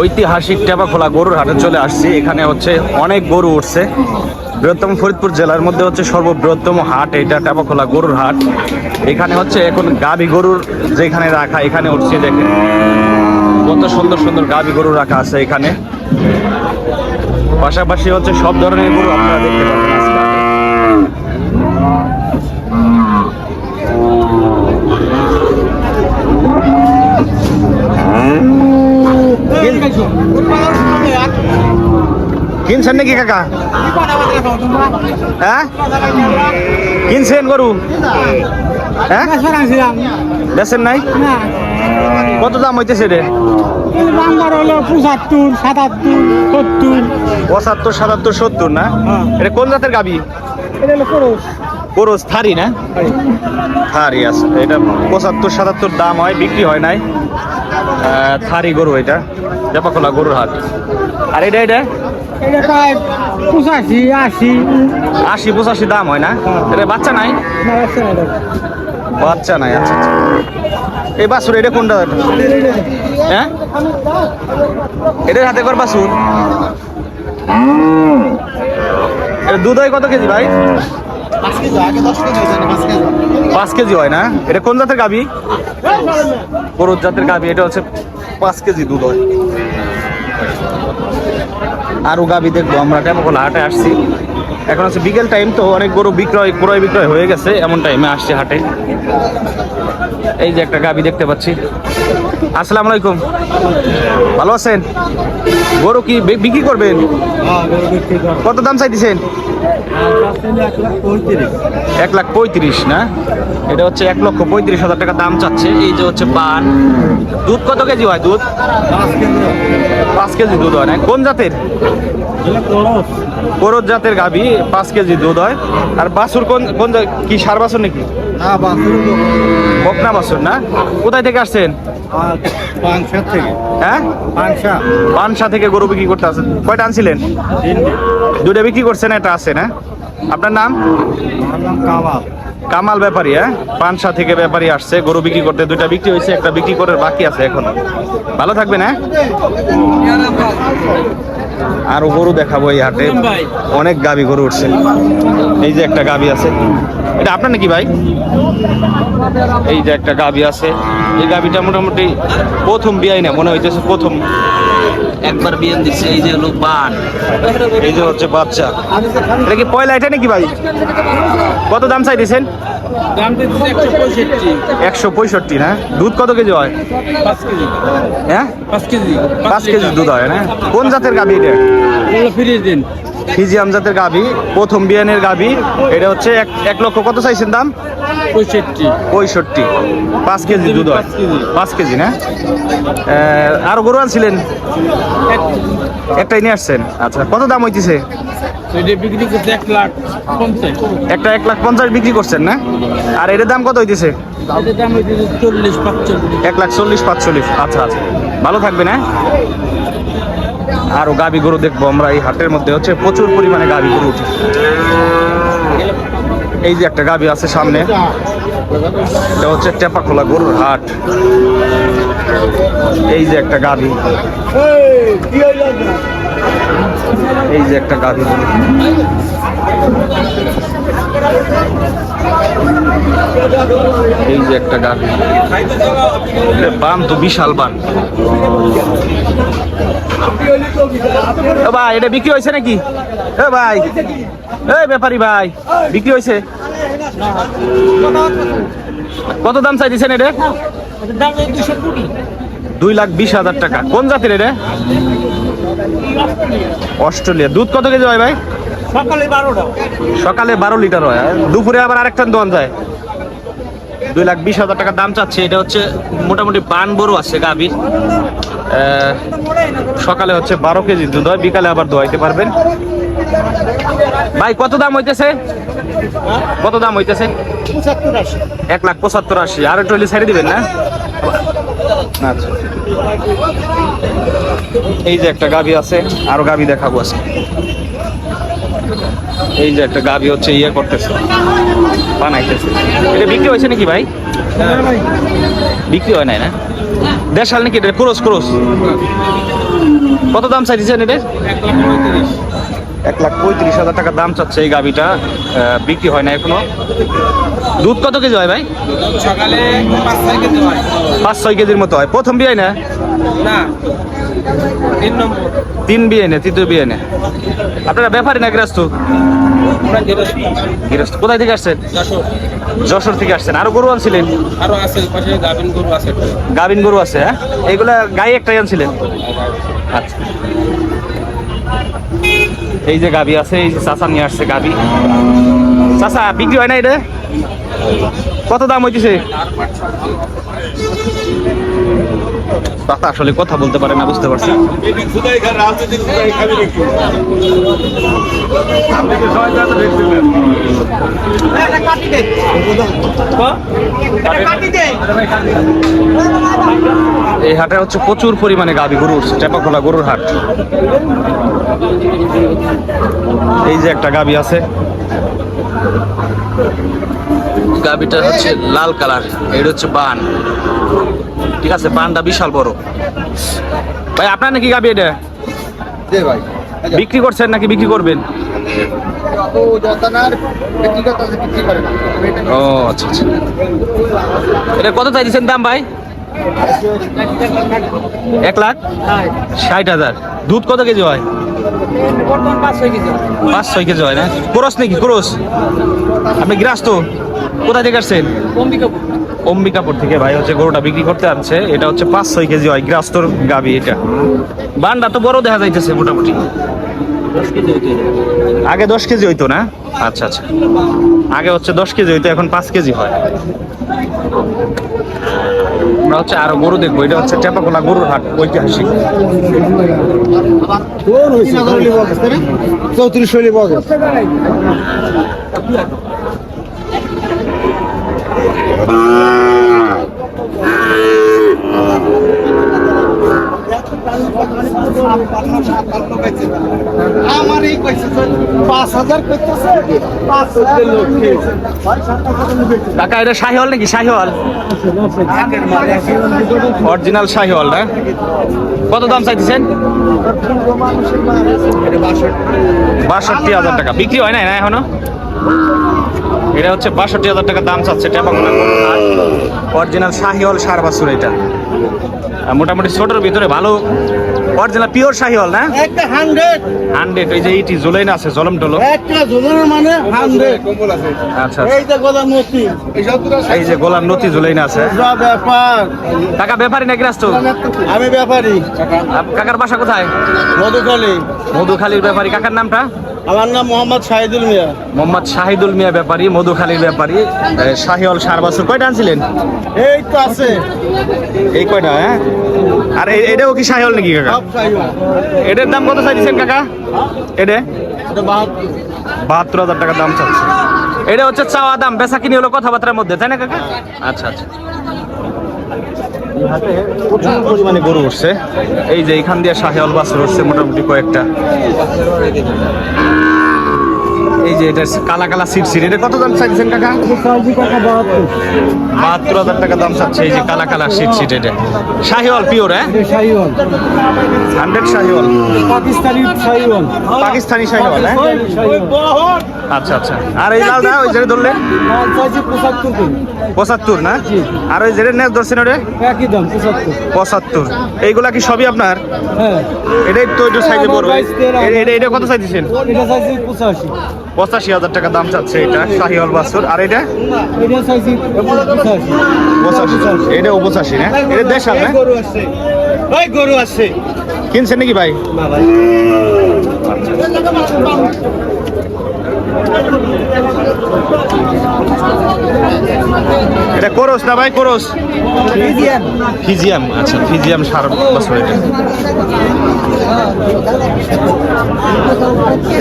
ঐতিহাসিক টেপাখোলা গরুর হাটে চলে আসছি। এখানে হচ্ছে অনেক গরু উঠছে। বৃহত্তম ফরিদপুর জেলার মধ্যে হচ্ছে সর্ববৃহত্তম হাট এটা টেপাখোলা গরুর হাট। এখানে হচ্ছে এখন গাবি গরুর যেখানে রাখা, এখানে উঠছে, দেখেন। কত সুন্দর সুন্দর গাবি গরু রাখা আছে এখানে। পাশাপাশি হচ্ছে সব ধরনের গরু আপনারা দেখতে পাবেন। কিনছেন নাকি কাকা? হ্যাঁ? কিনছেন গরু? হ্যাঁ? বেছেন নাই? কত দাম হইতেছে রে? নাম্বার হলো পঁচাত্তর সাতাত্তর সত্তর। পঁচাত্তর সাতাত্তর সত্তর না? হ্যাঁ। এটা কোন জাতের গাবি? এটা হলো কোরস থারি না? থারি আছে এটা পঁচাত্তর সাতাত্তর দাম হয় বিক্রি হয় নাই। থারি গরু এটা জাপাখোলা গরুর হাট। আর এটা এটা? এটা পঁচাশি আশি। আশি পঁচাশি দাম হয় না? এটা বাচ্চা নাই? এটা। বাচ্চা নাই। আচ্ছা আচ্ছা। এই বাছুর এটা কোনটা? হ্যাঁ? এটার হাতে কর বাছুর। এটা দুধ হয় কত কেজি ভাই? পাঁচ কেজি হয় না এটা কোন জাতের গাবি? গরুর জাতের গাবি, এটা হচ্ছে পাঁচ কেজি দুধ হয়। আরও গাবি দেখব, আমরা টেপাকোলা হাটে আসছি। এখন হচ্ছে বিকেল টাইম তো, অনেক গরু বিক্রয়, ক্রয় বিক্রয় হয়ে গেছে, এমন টাইমে আসছে হাটে। এই যে একটা গাবি দেখতে পাচ্ছি। আসসালামু আলাইকুম। ভালো আছেন? গরু কি বিক্রি করবেন? কত দাম চাইতেছেন? এক লাখ পঁয়ত্রিশ। না? এটা হচ্ছে এক লক্ষ পঁয়ত্রিশ হাজার টাকা দাম চাচ্ছে। এই যে হচ্ছে পান। দুধ কত কেজি হয় দুধ? পাঁচ কেজি দুধ হয় না। কোন জাতের? করদ জাতের গাভি পাঁচ কেজি দুধ হয়। আর বাছুর কোন কোন কি সার বাছুর নাকি? বকনা বাছুর না? কোথায় থেকে আসছেন? হ্যাঁ? পানসা থেকে গরু বিক্রি করতে আসেন। কয়টা আনছিলেন? দুটা বিক্রি করছেন এটা আছে না? আপনার নাম? কামাল। ব্যাপারী হ্যাঁ? পানসা থেকে ব্যাপারী আসছে গরু বিক্রি করতে। দুইটা বিক্রি হয়েছে একটা বিক্রি করে বাকি আছে এখনও। ভালো থাকবেন হ্যাঁ? আরও গরু দেখাবো এই হাটে। অনেক গাবি গরু উঠছে। এই যে একটা গাবি আছে। এটা আপনার নাকি ভাই? এই যে একটা গাবি আছে। এই গাবিটা মোটামুটি প্রথম বিয়াই না মনে হইতেছে প্রথম। একবার বিয়ান দিচ্ছে এই যে লোক বান। এই যে হচ্ছে বাচ্চা। এটা কি পয়লা এটা নাকি ভাই? কত দাম চাই দিয়েছেন একশো পঁয়ষট্টি না? দুধ কত কেজি হয়? পাঁচ কেজি। হ্যাঁ? পাঁচ কেজি। পাঁচ কেজি দুধ হয় না? কোন জাতের গাবি এটা? দিন। ফিজিয়াম জাতের গাবি প্রথম বিয়ানের গাবি এটা হচ্ছে এক এক লক্ষ কত চাইছেন দাম? পঁয়ষট্টি। পঁয়ষট্টি। পাঁচ কেজি দুধ হয়। পাঁচ কেজি। না? আরও গরু আনছিলেন? একটাই নিয়ে আসছেন? আচ্ছা কত দাম হইতেছে? একটা এক লাখ পঞ্চাশ বিক্রি করছেন না? আর এটার দাম কত হইতেছে? এক লাখ চল্লিশ পাঁচচল্লিশ। আচ্ছা আচ্ছা। ভালো থাকবে না আরও গাবি গরু দেখব আমরা এই হাটের মধ্যে হচ্ছে প্রচুর পরিমাণে গাবি গরু এই যে একটা গাবি আছে সামনে, এটা হচ্ছে টেপাখোলা গরুর হাট। এই যে একটা গাবি। এই যে একটা গরু এই যে একটা এটা বান তো বিশাল বান। ভাই এটা বিক্রি হয়েছে নাকি? এ ভাই এই ব্যাপারী ভাই বিক্রি হয়েছে। কত দাম চাই দিচ্ছেন এটা? দুই লাখ বিশ হাজার টাকা। কোন জাতের এটা? অস্ট্রেলিয়া। দুধ কত কেজি হয় ভাই? সকালে বারোটা। সকালে বারো লিটার হয়। দুপুরে আবার আরেকটা দোয়ান যায়। দুই লাখ বিশ হাজার টাকা দাম চাচ্ছে। এটা হচ্ছে মোটামুটি বান বড় আছে গাভীর সকালে হচ্ছে বারো কেজি দুধ হয়, বিকালে আবার দোয়াইতে পারবেন। ভাই, কত দাম হইতেছে? কত দাম হইতেছে? এক লাখ পঁচাত্তর আশি। আর একটু হলে ছেড়ে দিবেন না? আচ্ছা। এই যে একটা গাবি আছে, আরও গাবি দেখাবো আজকে। এই যে একটা গাবি হচ্ছে ইয়ে করতেছে, বানাইতেছে। এটা বিক্রি হয়েছে নাকি ভাই? বিক্রি হয় নাই না? দেড় সাল নাকি এটা? Cross cross. কত দাম চাইছেন এটা? এক লাখ পঁয়ত্রিশ হাজার টাকা দাম চাচ্ছে এই গাভিটা বিক্রি হয় না এখনও। দুধ কত কেজি হয় ভাই? পাঁচ ছয় কেজির মতো হয়। প্রথম বিয়ে না? না, তিন নম্বর। তিন বিয়ে না তৃতীয় বিয়ে না আপনারা ব্যাপারী না গৃহস্থ? কোথায় থেকে আসছেন? যশোর। থেকে আসছেন। আরও গরু আনছিলেন? আরও আছে পাশে গরু আছে। গাভিন গরু আছে হ্যাঁ? এইগুলা গাই একটাই আনছিলেন? আচ্ছা। এই যে গাবি আছে এই যে চাচা নিয়ে আসছে গাবি চাচা বিক্রি হয় না এটা? কত দাম হইতেছে? আসলে কথা বলতে পারে না, বুঝতে পারছি। এই হাটে হচ্ছে প্রচুর পরিমাণে গাবি গরুর টেপাখোলা গরুর হাট। এই যে একটা গাবি আছে। গাবিটা হচ্ছে লাল কালার এটা হচ্ছে বান। ঠিক আছে বানটা বিশাল বড়। ভাই আপনার নাকি গাবি এটা? ভাই বিক্রি করছেন নাকি বিক্রি করবেন? ও আচ্ছা আচ্ছা। এটা কত চাইছেন দাম ভাই? এক লাখ? ষাট হাজার। দুধ কত কেজি হয়? পাঁচ ছয় কেজি হয় না? ক্রস নাকি? ক্রস। আপনি গ্রাস তো কোথা থেকে আসছেন? অম্বিকাপুর থেকে। ভাই হচ্ছে গরুটা বিক্রি করতে আনছে। এটা হচ্ছে পাঁচ ছয় কেজি হয়, গ্রাস্তর গাবি এটা। বানটা তো বড় দেখা যাইতেছে মোটামুটি। আগে দশ কেজি হইতো না? আচ্ছা আচ্ছা। আগে হচ্ছে দশ কেজি হইতো, এখন পাঁচ কেজি হয়। আমরা হচ্ছে আরও গরু দেখব এটা হচ্ছে টেপাকোলা গরুর হাট ঐতিহাসিক। চৌত্রিশ শৈলী বগে। গেছে আমার এই পাঁচ হাজার করতেছে কাকা, এটা শাহিওয়াল নাকি? শাহিওয়াল। অরিজিনাল শাহিওয়াল, না? কত দাম চাইতেছেন? বাষট্টি হাজার টাকা। বিক্রি হয় না এখনও? এটা হচ্ছে বাষট্টি হাজার টাকা দাম চাচ্ছে টেপাকোনা অরিজিনাল শাহিওয়াল সার বাছুর এটা। মোটামুটি ছোটোর ভিতরে ভালো অরিজিনাল পিওর শাহিওয়াল না? একটা হান্ড্রেড হান্ড্রেড ওই যে এইটি জুলাই না আছে জলম টলো একটা জনের মানে হান্ড্রেড আচ্ছা এই যে গোদাম মতি এই যে গোলাম নতি জুলাই না আছে। যা ব্যাপার। কাকা ব্যাপারী নাকি রাস্তো আমি ব্যাপারী। কাকার বাসা কোথায়? মধুখালী। মধুখালীর ব্যাপারী। কাকার নামটা? আমার নাম মোহাম্মদ শাহিদুল মিয়া। মোহাম্মদ শাহিদুল মিয়া ব্যাপারী মধুখালীর ব্যাপারী। এ, শাহিওয়াল সার বাছুর কয়টা আনছিলেন? এই তো আছে। এই কয়টা হ্যাঁ? আর এটাও কি শাহিওয়াল নাকি কাকা? এটার দাম কত চাইছেন কাকা? এটা? বাহাত্তর। হাজার টাকা দাম চাচ্ছে। এটা হচ্ছে চাওয়া দাম বেচা কিনি হলো কথাবার্তার মধ্যে তাই না কাকা? আচ্ছা আচ্ছা। প্রচুর পরিমাণে গরু উঠছে। এই যে এখান দিয়ে শাহে বাস উঠছে মোটামুটি কয়েকটা। এই যে এটা কালা কালা সিট সিট এটা কত দাম চাইছেন কাকা? বাহাত্তর হাজার টাকা দাম চাচ্ছে এই যে কালা কালা সিট সিট এটা। শাহিওয়াল পিওর হ্যাঁ? শাহিওয়াল হান্ড্রেড শাহিওয়াল। পাকিস্তানি শাহিওয়াল পাকিস্তানি শাহিওয়াল হ্যাঁ? আচ্ছা আচ্ছা। আর এই লালটা ওই চাইছি পঁচাত্তর না? আর ওই জেরের নেট ধরছেন ওটা? একই দাম পঁচাত্তর। পঁচাত্তর। এইগুলা কি সবই আপনার? হ্যাঁ। এটাই তো একটু সাইজে। এ- এটা এটা কত চাইছেন এটা চাইছি পঁচাশি। পঁচাশি হাজার টাকা দাম চাচ্ছে এটা শাহিওয়াল বাসুর আর এটা? এটা উপচাষি পঁচাশি। পঁচাশি এটা পঁচাশি না? এটা দেশাল না? গরু আছে ওই গরু আছে। কিনছেন নাকি ভাই? এটা কোরস না ভাই কোরস? ফিজিয়াম। আচ্ছা ফিজিয়াম সার বছর এটা।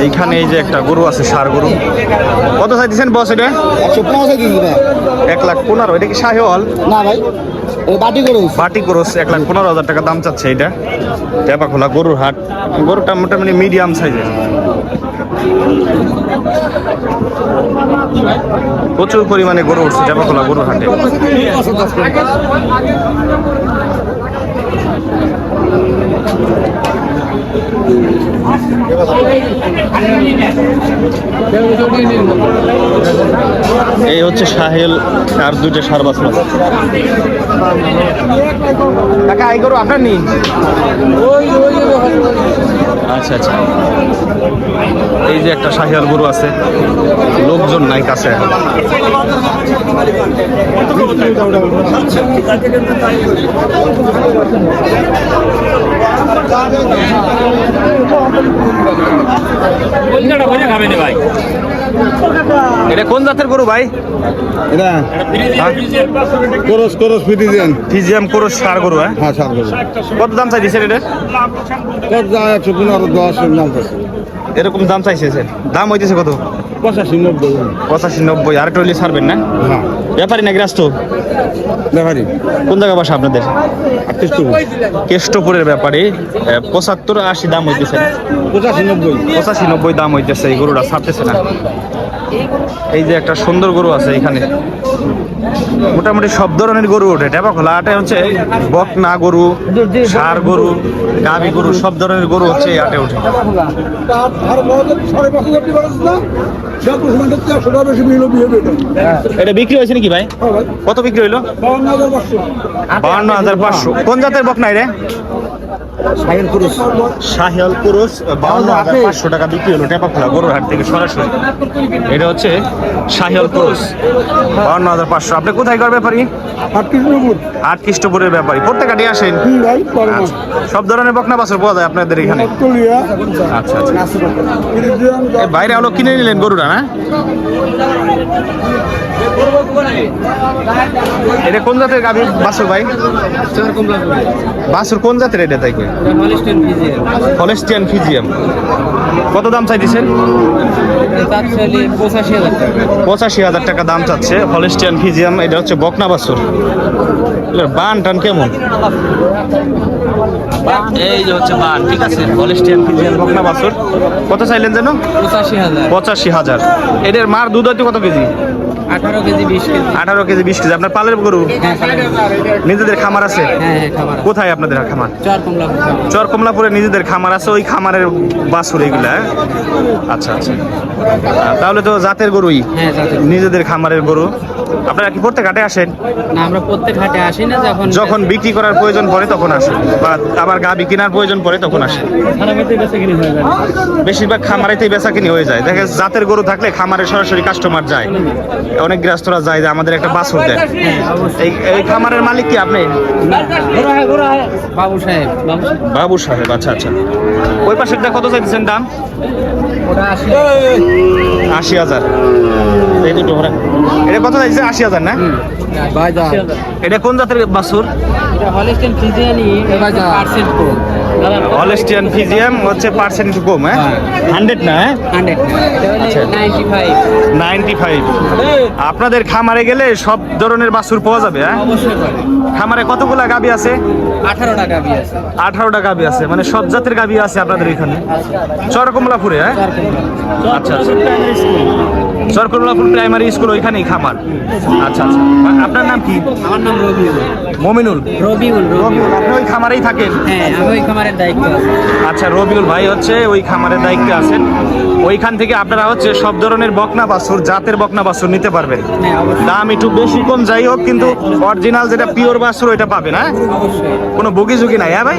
এইখানে এই যে একটা গরু আছে সার গরু। কত চাইতেছেন বস এটা? একশো এক লাখ পনেরো এটা কি শাহিওয়াল না ভাই বাটি গরু বাটি করস এক লাখ পনেরো হাজার টাকা দাম চাচ্ছে এটা। টেপা খোলা গরুর হাট। গরুটা মোটামুটি মিডিয়াম সাইজের প্রচুর পরিমাণে গরু উঠছে টেপা খোলা গরুর হাটে। এই হচ্ছে সাহেল আর দুইটা সার বাছুর আছে কাকা এই গরু আপনার নেই? আচ্ছা আচ্ছা। এই যে একটা শাহিয়াল গরু আছে লোকজন নাই কাছে। এটা কোন জাতের গরু ভাই? এটা করস করস ফিটিজিয়ান ফিজিয়াম করস সার গরু হ্যাঁ? হ্যাঁ সার গরু। কত দাম চাই দিচ্ছেন এটা? কত যায় একশো পনেরো দশ দাম আছে এরকম দাম চাইছে স্যার দাম হইতেছে কত? পঁচাশি নব্বই। পঁচাশি নব্বই। আর টলি ছাড়বেন না? হ্যাঁ। ব্যাপারী না গ্রাস্ত দেখারি। কোন জায়গা বাসা আপনাদের? কেষ্টপুরের ব্যাপারে পঁচাত্তর আশি দাম হইতেছে পঁচাশি নব্বই। পঁচাশি নব্বই দাম হইতেছে এই গরুটা ছাড়তেছে না। এই যে একটা সুন্দর গরু আছে এখানে। মোটামুটি সব ধরনের গরু ওঠে টেপা খোলা আটে হচ্ছে বকনা গরু সার গরু গাভি গরু সব ধরনের গরু হচ্ছে এই আটে ওঠে। এটা বিক্রি হয়েছে নাকি ভাই? কত বিক্রি হইল? বাউন্ন হাজার পাঁচশো। কোন জাতের বকনা রে সাইকেল পুরুষ শাহিয়াল পুরুষ বাউন্ন হাজার পাঁচশো টাকা বিক্রি হলো গরুর হাট থেকে সরাসরি। এটা হচ্ছে শাহিয়াল পুরুষ বাউন্ন হাজার পাঁচশো আপনি কোথায় করবে ব্যাপারী? আট খ্রিস্টপুরের ব্যাপারী। প্রত্যেক হাটে আসেন? ভাই আচ্ছা। সব ধরনের বকনা বাছর পাওয়া যায় আপনাদের এখানে? আচ্ছা আচ্ছা। বাইরে আলো কিনে নিলেন গরুটা না? এটা কোন জাতের গাভী বাছুর ভাই? বাছুর কোন জাতের এটা তাই কই? হলেস্টিয়ান ফিজিয়াম। কত দাম চাইতেছেন? পঁচাশি হাজার টাকা। পঁচাশি হাজার টাকা দাম চাচ্ছে। হলিস্টিয়ান ফিজিয়াম এটা হচ্ছে বকনা বাসুর বান টান কেমন? এই যে হচ্ছে বান ঠিক আছে। হলেস্টিয়ান ফিজিয়াম। বকনা বাছুর। কত চাইলেন যেন? পঁচাশি হাজার। পঁচাশি হাজার। এদের মার দুধ হয়তো কত কেজি? আঠারো কেজি বিশ কেজি। আঠারো কেজি বিশ কেজি। আপনার পালের গরু? হ্যাঁ নিজেদের খামার আছে? হ্যাঁ হ্যাঁ কোথায় আপনাদের খামার? চার কমলাপুরে নিজেদের খামার আছে ওই খামারের বাছুর এগুলা হ্যাঁ? আচ্ছা আচ্ছা। তাহলে তো জাতের গরুই। হ্যাঁ নিজেদের খামারের গরু। আপনারা কি প্রত্যেক হাটে আসেন? না আমরা প্রত্যেক হাটে আসি না যখন যখন বিক্রি করার প্রয়োজন পড়ে তখন আসেন বা আবার গাবি কেনার প্রয়োজন পড়ে তখন আসেন বেশিরভাগ খামারেতেই বেচা কিনি হয়ে যায়। দেখে জাতের গরু থাকলে খামারে সরাসরি কাস্টমার যায়। অনেক গৃহস্থরা যায় যে আমাদের একটা বাছুর দেন। এই এই খামারের মালিক কি আপনি? বাবু সাহেব বাবু সাহেব। আচ্ছা আচ্ছা। ওই পাশেরটা কত চাইতেছেন দাম? আসি আশি। হাজার। এই দুটো ওরা এটা কত চাইছে আশি হাজার না? এটা কোন জাতের বাসুর এটা হলিস্টেন ফিজিয়ানি পার্সেন্ট কম হলেস্টিয়ান ফিজিয়াম হচ্ছে পার্সেন্ট কম হ্যাঁ? হান্ড্রেড না হ্যাঁ? আচ্ছা। নাইনটি ফাইভ আপনাদের খামারে গেলে সব ধরনের বাছুর পাওয়া যাবে হ্যাঁ? খামারে কতগুলা গাবি আছে? আঠারো টাকা বি আছে। আঠারোটা গাবি আছে মানে সব জাতের গাবি আছে আপনাদের এখানে। চরকমলাপুরে হ্যাঁ? আচ্ছা আচ্ছা। চরকমলাপুর প্রাইমারি স্কুল ওইখানেই খামার। আচ্ছা আচ্ছা। আপনার নাম কি? আমার নাম রবিউল। মমিনুল। রবিউল রবিউল। আপনি ওই খামারেই থাকেন? হ্যাঁ আমি ওই খামারের দায়িত্ব আচ্ছা রবিউল ভাই হচ্ছে ওই খামারের দায়িত্বে আছেন। ওইখান থেকে আপনারা হচ্ছে সব ধরনের বকনা বাছুর জাতের বকনা বাছুর নিতে পারবেন। হ্যাঁ দাম একটু বেশি কম যাই হোক কিন্তু অরিজিনাল যেটা পিওর বাছুর ওইটা পাবেন হ্যাঁ? কোনো বগি ঝুঁকি নাই হ্যাঁ ভাই?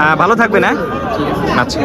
হ্যাঁ, ভালো থাকবেন হ্যাঁ? আচ্ছা।